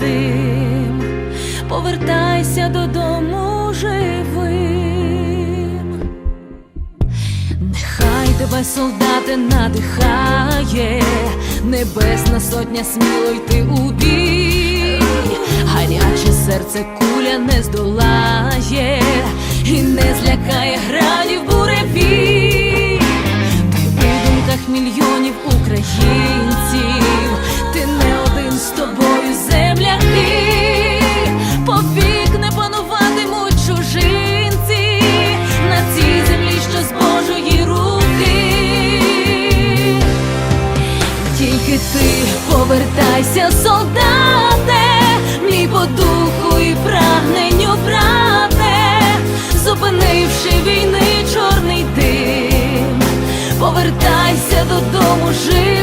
дим повертайся додому живим. Нехай тебе, солдати, надихає, небесна сотня сміло йти у бій, ти повертайся, солдате, мій по духу і прагненню, брате, зупинивши війни чорний дим, повертайся додому живим,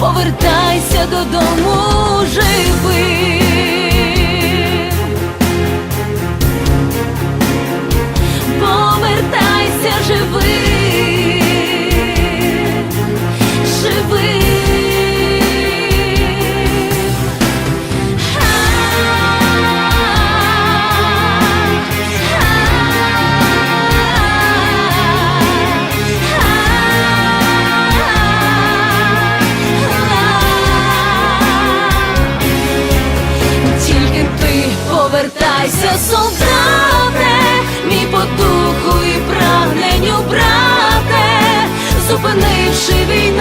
повертайся додому живим. Повертайся, солдате, мій по духу і прагненню, брате, зупинивши війни